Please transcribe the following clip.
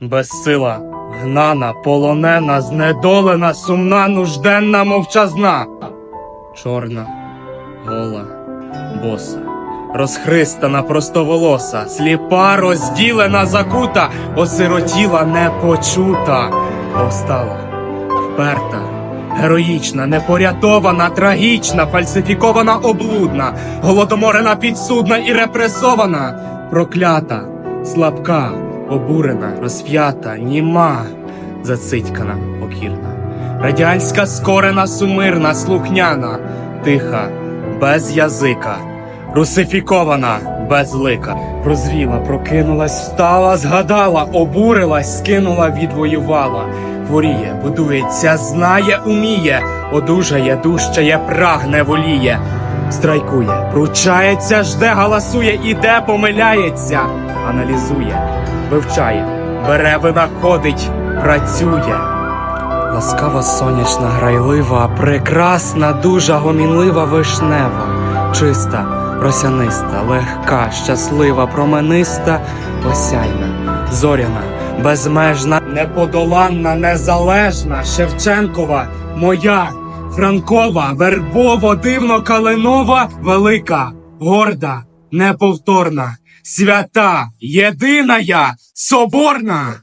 безсила, гнана, полонена, знедолена, сумна, нужденна, мовчазна. Чорна, гола, боса, розхристана, простоволоса, сліпа, розділена, закута, осиротіла, непочута, повстала, вперта. Героїчна, непорятована, трагічна, фальсифікована, облудна, голодоморена, підсудна і репресована, проклята, слабка, обурена, розп'ята, німа, зацитькана, покірна, радянська скорена, сумирна, слухняна, тиха, без язика, русифікована, без лика, прозріла, прокинулась, встала, згадала, обурилась, скинула, відвоювала. Хворіє, будується, знає, уміє, одужає, дужчає, прагне, воліє, страйкує, пручається, жде, галасує, іде, помиляється, аналізує, вивчає, бере, винаходить, працює. Ласкава сонячна, грайлива, прекрасна, дуже гомінлива вишнева, чиста, росяниста, легка, щаслива, промениста, осяйна, зоряна, безмежна, неподоланна, незалежна, Шевченкова, моя, Франкова, Вербово, дивно калинова, велика, горда, неповторна, свята, єдина я, соборна.